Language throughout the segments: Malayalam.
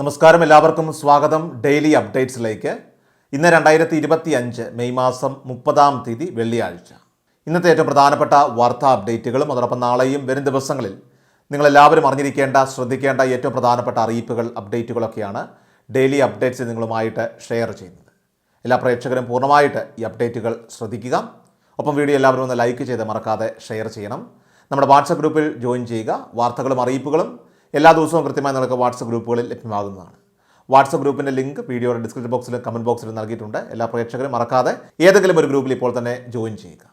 നമസ്കാരം എല്ലാവർക്കും. സ്വാഗതം ഡെയിലി അപ്ഡേറ്റ്സിലേക്ക്. ഇന്ന് രണ്ടായിരത്തി ഇരുപത്തി അഞ്ച് മെയ് മാസം മുപ്പതാം തീയതി വെള്ളിയാഴ്ച. ഇന്നത്തെ ഏറ്റവും പ്രധാനപ്പെട്ട വാർത്താ അപ്ഡേറ്റുകളും അതോടൊപ്പം നാളെയും വരും ദിവസങ്ങളിൽ നിങ്ങളെല്ലാവരും അറിഞ്ഞിരിക്കേണ്ട ശ്രദ്ധിക്കേണ്ട ഏറ്റവും പ്രധാനപ്പെട്ട അറിയിപ്പുകൾ അപ്ഡേറ്റുകളൊക്കെയാണ് ഡെയിലി അപ്ഡേറ്റ്സ് നിങ്ങളുമായിട്ട് ഷെയർ ചെയ്യുന്നത്. എല്ലാ പ്രേക്ഷകരും പൂർണമായിട്ട് ഈ അപ്ഡേറ്റുകൾ ശ്രദ്ധിക്കുക. ഒപ്പം വീഡിയോ എല്ലാവരും ഒന്ന് ലൈക്ക് ചെയ്ത് മറക്കാതെ ഷെയർ ചെയ്യണം. നമ്മുടെ വാട്സപ്പ് ഗ്രൂപ്പിൽ ജോയിൻ ചെയ്യുക. വാർത്തകളും അറിയിപ്പുകളും എല്ലാ ദിവസവും കൃത്യമായി നിങ്ങൾക്ക് വാട്സപ്പ് ഗ്രൂപ്പുകളിൽ ലഭ്യമാകുന്നതാണ്. വാട്സപ്പ് ഗ്രൂപ്പിന്റെ ലിങ്ക് വീഡിയോയുടെ ഡിസ്ക്രിപ്ഷൻ ബോക്സിലും കമന്റ് ബോക്സിലും നൽകിയിട്ടുണ്ട്. എല്ലാ പ്രേക്ഷകരും മറക്കാതെ ഏതെങ്കിലും ഒരു ഗ്രൂപ്പിൽ ഇപ്പോൾ തന്നെ ജോയിൻ ചെയ്യുക.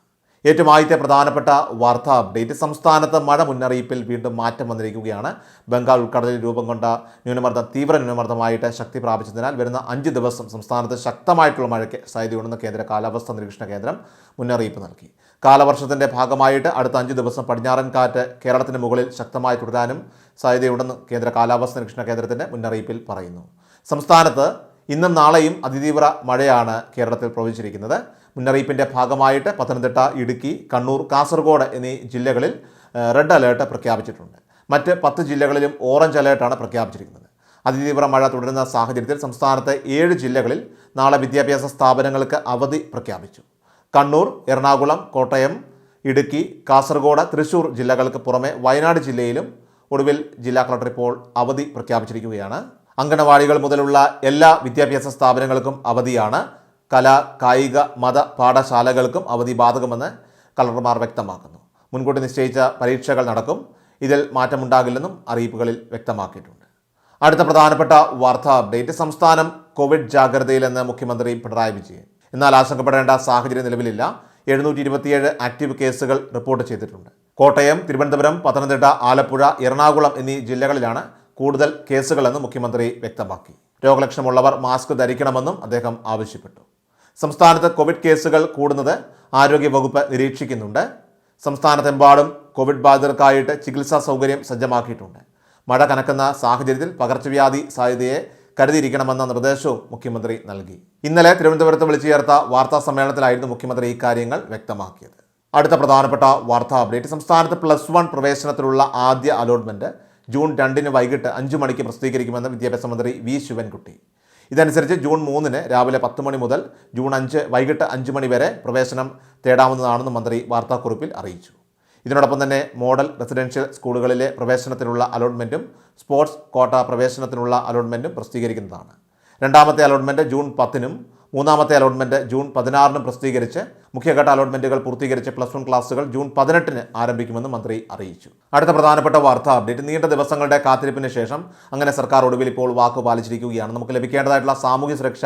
ഏറ്റവും ആദ്യത്തെ പ്രധാനപ്പെട്ട വാർത്താ അപ്ഡേറ്റ്. സംസ്ഥാനത്ത് മഴ മുന്നറിയിപ്പിൽ വീണ്ടും മാറ്റം വന്നിരിക്കുകയാണ്. ബംഗാൾ ഉൾക്കടലിൽ രൂപം കൊണ്ട ന്യൂനമർദ്ദം തീവ്ര ന്യൂനമർദ്ദമായിട്ട് ശക്തി പ്രാപിച്ചതിനാൽ വരുന്ന അഞ്ച് ദിവസം സംസ്ഥാനത്ത് ശക്തമായിട്ടുള്ള മഴയ്ക്ക് സാധ്യതയുണ്ടെന്ന് കേന്ദ്ര കാലാവസ്ഥാ നിരീക്ഷണ കേന്ദ്രം മുന്നറിയിപ്പ് നൽകി. കാലവർഷത്തിന്റെ ഭാഗമായിട്ട് അടുത്ത അഞ്ച് ദിവസം പടിഞ്ഞാറൻ കാറ്റ് കേരളത്തിന് മുകളിൽ ശക്തമായി തുടരാനും സാധ്യതയുണ്ടെന്ന് കേന്ദ്ര കാലാവസ്ഥാ നിരീക്ഷണ കേന്ദ്രത്തിന്റെ മുന്നറിയിപ്പിൽ പറയുന്നു. സംസ്ഥാനത്ത് ഇന്നും നാളെയും അതിതീവ്ര മഴയാണ് കേരളത്തിൽ പ്രവചിച്ചിരിക്കുന്നത്. മുന്നറിയിപ്പിന്റെ ഭാഗമായിട്ട് പത്തനംതിട്ട ഇടുക്കി കണ്ണൂർ കാസർഗോഡ് എന്നീ ജില്ലകളിൽ റെഡ് അലേർട്ട് പ്രഖ്യാപിച്ചിട്ടുണ്ട്. മറ്റ് പത്ത് ജില്ലകളിലും ഓറഞ്ച് അലേർട്ടാണ് പ്രഖ്യാപിച്ചിരിക്കുന്നത്. അതിതീവ്ര മഴ തുടരുന്ന സാഹചര്യത്തിൽ സംസ്ഥാനത്തെ ഏഴ് ജില്ലകളിൽ നാളെ വിദ്യാഭ്യാസ സ്ഥാപനങ്ങൾക്ക് അവധി പ്രഖ്യാപിച്ചു. കണ്ണൂർ എറണാകുളം കോട്ടയം ഇടുക്കി കാസർഗോഡ് തൃശൂർ ജില്ലകൾക്ക് പുറമെ വയനാട് ജില്ലയിലും ഒടുവിൽ ജില്ലാ കളക്ടർ ഇപ്പോൾ അവധി പ്രഖ്യാപിച്ചിരിക്കുകയാണ്. അംഗനവാടികൾ മുതലുള്ള എല്ലാ വിദ്യാഭ്യാസ സ്ഥാപനങ്ങൾക്കും അവധിയാണ്. കലാ കായിക മത പാഠശാലകൾക്കും അവധി ബാധകമെന്ന് കളക്ടർമാർ വ്യക്തമാക്കുന്നു. മുൻകൂട്ടി നിശ്ചയിച്ച പരീക്ഷകൾ നടക്കും. ഇതിൽ മാറ്റമുണ്ടാകില്ലെന്നും അറിയിപ്പുകളിൽ വ്യക്തമാക്കിയിട്ടുണ്ട്. അടുത്ത പ്രധാനപ്പെട്ട വാർത്താ അപ്ഡേറ്റ്. സംസ്ഥാനം കോവിഡ് ജാഗ്രതയിലെന്ന് മുഖ്യമന്ത്രി പിണറായി വിജയൻ. എന്നാൽ ആശങ്കപ്പെടേണ്ട സാഹചര്യം നിലവിലില്ല. എഴുന്നൂറ്റി ഇരുപത്തിയേഴ് ആക്റ്റീവ് കേസുകൾ റിപ്പോർട്ട് ചെയ്തിട്ടുണ്ട്. കോട്ടയം തിരുവനന്തപുരം പത്തനംതിട്ട ആലപ്പുഴ എറണാകുളം എന്നീ ജില്ലകളിലാണ് കൂടുതൽ കേസുകളെന്ന് മുഖ്യമന്ത്രി വ്യക്തമാക്കി. രോഗലക്ഷണമുള്ളവർ മാസ്ക് ധരിക്കണമെന്നും അദ്ദേഹം ആവശ്യപ്പെട്ടു. സംസ്ഥാനത്ത് കോവിഡ് കേസുകൾ കൂടുന്നത് ആരോഗ്യവകുപ്പ് നിരീക്ഷിക്കുന്നുണ്ട്. സംസ്ഥാനത്തെമ്പാടും കോവിഡ് ബാധിതർക്കായിട്ട് ചികിത്സാ സൗകര്യം സജ്ജമാക്കിയിട്ടുണ്ട്. മഴ കനക്കുന്ന സാഹചര്യത്തിൽ പകർച്ചവ്യാധി സാധ്യതയെ കരുതിയിരിക്കണമെന്ന നിർദ്ദേശവും മുഖ്യമന്ത്രി നൽകി. ഇന്നലെ തിരുവനന്തപുരത്ത് വിളിച്ചു ചേർത്ത വാർത്താ സമ്മേളനത്തിലായിരുന്നു മുഖ്യമന്ത്രി ഇക്കാര്യങ്ങൾ വ്യക്തമാക്കിയത്. അടുത്ത പ്രധാനപ്പെട്ട വാർത്താ അപ്ഡേറ്റ് സംസ്ഥാനത്ത് പ്ലസ് വൺ പ്രവേശനത്തിലുള്ള ആദ്യ അലോട്ട്മെന്റ് ജൂൺ രണ്ടിന് വൈകിട്ട് അഞ്ചു മണിക്ക് പ്രസിദ്ധീകരിക്കുമെന്ന് വിദ്യാഭ്യാസ മന്ത്രി വി. ശിവൻകുട്ടി. ഇതനുസരിച്ച് ജൂൺ മൂന്നിന് രാവിലെ പത്ത് മണി മുതൽ ജൂൺ അഞ്ച് വൈകിട്ട് അഞ്ച് മണി വരെ പ്രവേശനം തേടാവുന്നതാണെന്ന് മന്ത്രി വാർത്താക്കുറിപ്പിൽ അറിയിച്ചു. ഇതിനോടൊപ്പം തന്നെ മോഡൽ റെസിഡൻഷ്യൽ സ്കൂളുകളിലെ പ്രവേശനത്തിനുള്ള അലോട്ട്മെന്റും സ്പോർട്സ് കോട്ട പ്രവേശനത്തിനുള്ള അലോട്ട്മെന്റും പ്രസിദ്ധീകരിക്കുന്നതാണ്. രണ്ടാമത്തെ അലോട്ട്മെന്റ് ജൂൺ പത്തിനും മൂന്നാമത്തെ അലോട്ട്മെന്റ് ജൂൺ പതിനാറിനും പ്രസിദ്ധീകരിച്ച് മുഖ്യഘട്ട അലോട്ട്മെന്റുകൾ പൂർത്തീകരിച്ച് പ്ലസ് വൺ ക്ലാസുകൾ ജൂൺ പതിനെട്ടിന് ആരംഭിക്കുമെന്ന് മന്ത്രി അറിയിച്ചു. അടുത്ത പ്രധാനപ്പെട്ട വാർത്താ അപ്ഡേറ്റ് നീണ്ട ദിവസങ്ങളുടെ കാത്തിരിപ്പിന് ശേഷം അങ്ങനെ സർക്കാർ ഒടുവിൽ ഇപ്പോൾ വാക്ക് പാലിച്ചിരിക്കുകയാണ്. നമുക്ക് ലഭിക്കേണ്ടതായിട്ടുള്ള സാമൂഹ്യ സുരക്ഷ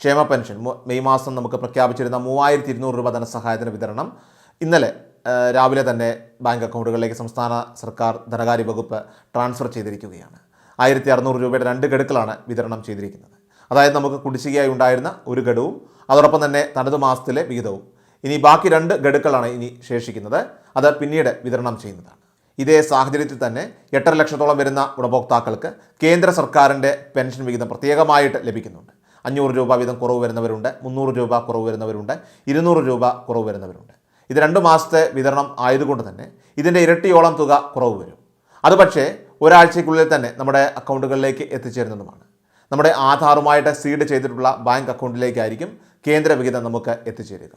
ക്ഷേമ പെൻഷൻ മെയ് മാസം നമുക്ക് പ്രഖ്യാപിച്ചിരുന്ന മൂവായിരത്തി ഇരുന്നൂറ് രൂപ ധനസഹായത്തിന് വിതരണം. ഇന്നലെ രാവിലെ തന്നെ ബാങ്ക് അക്കൗണ്ടുകളിലേക്ക് സംസ്ഥാന സർക്കാർ ധനകാര്യ വകുപ്പ് ട്രാൻസ്ഫർ ചെയ്തിരിക്കുകയാണ്. ആയിരത്തി അറുന്നൂറ് രൂപയുടെ രണ്ട് ഗഡുക്കളാണ് വിതരണം ചെയ്തിരിക്കുന്നത്. അതായത് നമുക്ക് കുടിശ്ശികയായി ഉണ്ടായിരുന്ന ഒരു ഗഡുവും അതോടൊപ്പം തന്നെ തനത് മാസത്തിലെ വിഹിതവും. ഇനി ബാക്കി രണ്ട് ഗഡുക്കളാണ് ഇനി ശേഷിക്കുന്നത്. അത് പിന്നീട് വിതരണം ചെയ്യുന്നതാണ്. ഇതേ സാഹചര്യത്തിൽ തന്നെ എട്ടര ലക്ഷത്തോളം വരുന്ന ഗുണഭോക്താക്കൾക്ക് കേന്ദ്ര സർക്കാരിന്റെ പെൻഷൻ വിഹിതം പ്രത്യേകമായിട്ട് ലഭിക്കുന്നുണ്ട്. അഞ്ഞൂറ് രൂപ വീതം കുറവ് വരുന്നവരുണ്ട് മുന്നൂറ് രൂപ കുറവ് വരുന്നവരുണ്ട് ഇരുന്നൂറ് രൂപ കുറവ് വരുന്നവരുണ്ട്. ഇത് രണ്ട് മാസത്തെ വിതരണം ആയതുകൊണ്ട് തന്നെ ഇതിന്റെ ഇരട്ടിയോളം തുക കുറവ് വരും. അതുപക്ഷേ ഒരാഴ്ചയ്ക്കുള്ളിൽ തന്നെ നമ്മുടെ അക്കൗണ്ടുകളിലേക്ക് എത്തിച്ചേരുന്നതുമാണ്. നമ്മുടെ ആധാറുമായിട്ട് സീഡ് ചെയ്തിട്ടുള്ള ബാങ്ക് അക്കൗണ്ടിലേക്കായിരിക്കും കേന്ദ്ര വിഹിതം നമുക്ക് എത്തിച്ചേരുക.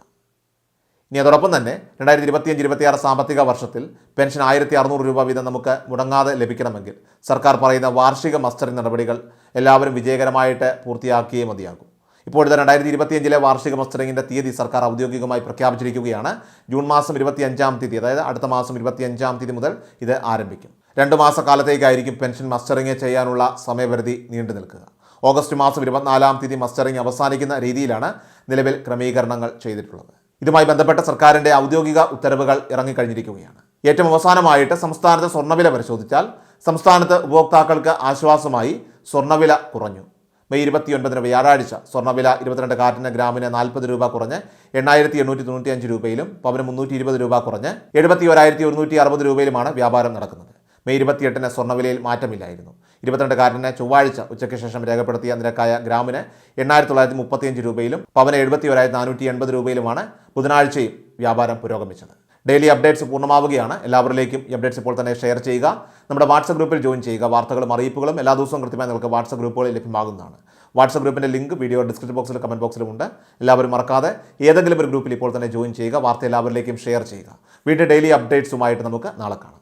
ഇനി അതോടൊപ്പം തന്നെ രണ്ടായിരത്തി ഇരുപത്തിയഞ്ച് ഇരുപത്തിയാറ് സാമ്പത്തിക വർഷത്തിൽ പെൻഷൻ ആയിരത്തി അറുന്നൂറ് രൂപ വീതം നമുക്ക് മുടങ്ങാതെ ലഭിക്കണമെങ്കിൽ സർക്കാർ പറയുന്ന വാർഷിക മസ്റ്ററിംഗ് നടപടികൾ എല്ലാവരും വിജയകരമായിട്ട് പൂർത്തിയാക്കിയേ മതിയാകും. ഇപ്പോഴത്തെ രണ്ടായിരത്തി ഇരുപത്തിയഞ്ചിലെ വാർഷിക മസ്റ്ററിങ്ങിന്റെ തീയതി സർക്കാർ ഔദ്യോഗികമായി പ്രഖ്യാപിച്ചിരിക്കുകയാണ്. ജൂൺ മാസം ഇരുപത്തിയഞ്ചാം തീയതി അതായത് അടുത്ത മാസം ഇരുപത്തിയഞ്ചാം തീയതി മുതൽ ഇത് ആരംഭിക്കും. രണ്ട് മാസക്കാലത്തേക്കായിരിക്കും പെൻഷൻ മസ്റ്ററിങ് ചെയ്യാനുള്ള സമയപരിധി നീണ്ടു നിൽക്കുക. ഓഗസ്റ്റ് മാസം ഇരുപത്തിനാലാം തീയതി മസ്റ്ററിംഗ് അവസാനിക്കുന്ന രീതിയിലാണ് നിലവിൽ ക്രമീകരണങ്ങൾ ചെയ്തിട്ടുള്ളത്. ഇതുമായി ബന്ധപ്പെട്ട സർക്കാരിന്റെ ഔദ്യോഗിക ഉത്തരവുകൾ ഇറങ്ങിക്കഴിഞ്ഞിരിക്കുകയാണ്. ഏറ്റവും അവസാനമായിട്ട് സംസ്ഥാനത്ത് സ്വർണവില പരിശോധിച്ചാൽ സംസ്ഥാനത്ത് ഉപഭോക്താക്കൾക്ക് ആശ്വാസമായി സ്വർണവില കുറഞ്ഞു. മെയ് ഇരുപത്തിയൊൻപതിന് വ്യാഴാഴ്ച സ്വർണവില ഇരുപത്തിരണ്ട് കാറ്റിന് ഗ്രാമിന് നാൽപ്പത് രൂപ കുറഞ്ഞ് എണ്ണായിരത്തി എണ്ണൂറ്റി തൊണ്ണൂറ്റി അഞ്ച് രൂപയിലും പവന് മുന്നൂറ്റി ഇരുപത് രൂപ കുറഞ്ഞ് എഴുപത്തി ഒരായിരത്തി ഒരുന്നൂറ്റി അറുപത് രൂപയിലുമാണ് വ്യാപാരം നടക്കുന്നത്. മെയ് ഇരുപത്തിയെട്ടിന് സ്വർണവിലയിൽ മാറ്റമില്ലായിരുന്നു. ഇരുപത്തിരണ്ട് കാറ്റിന് ചൊവ്വാഴ്ച ഉച്ചയ്ക്ക് ശേഷം രേഖപ്പെടുത്തിയ നിരക്കായ ഗ്രാമിന് എണ്ണായിരത്തി തൊള്ളായിരത്തി മുപ്പത്തിയഞ്ച് രൂപയിലും പവന് എഴുപത്തി ഒരായിരത്തി നാനൂറ്റി എൺപത് രൂപയിലുമാണ് ബുധനാഴ്ചയും വ്യാപാരം പുരോഗമിച്ചത്. ഡെയിലി അപ്ഡേറ്റ്സ് പൂർണമാവുകയാണ്. എല്ലാവരിലേക്കും ഈ അപ്ഡേറ്റ്സ് ഇപ്പോൾ തന്നെ ഷെയർ ചെയ്യുക. നമ്മുടെ വാട്സപ്പ് ഗ്രൂപ്പിൽ ജോയിൻ ചെയ്യുക. വാർത്തകളും അറിയിപ്പുകളും എല്ലാ ദിവസവും കൃത്യമായി നിങ്ങൾക്ക് വാട്സപ്പ് ഗ്രൂപ്പുകളിൽ ലഭ്യമാകുന്നതാണ്. വാട്സപ്പ് ഗ്രൂപ്പിന്റെ ലിങ്ക് വീഡിയോ ഡിസ്ക്രിപ്ഷൻ ബോക്സിലും കമന്റ് ബോക്സിലും ഉണ്ട്. എല്ലാവരും മറക്കാതെ ഏതെങ്കിലും ഒരു ഗ്രൂപ്പിൽ ഇപ്പോൾ തന്നെ ജോയിൻ ചെയ്യുക. വാർത്ത എല്ലാവരിലേക്കും ഷെയർ ചെയ്യുക. വീട്ടിൽ ഡെയിലി അപ്ഡേറ്റ്സുമായിട്ട് നമുക്ക് നാളെ കാണാം.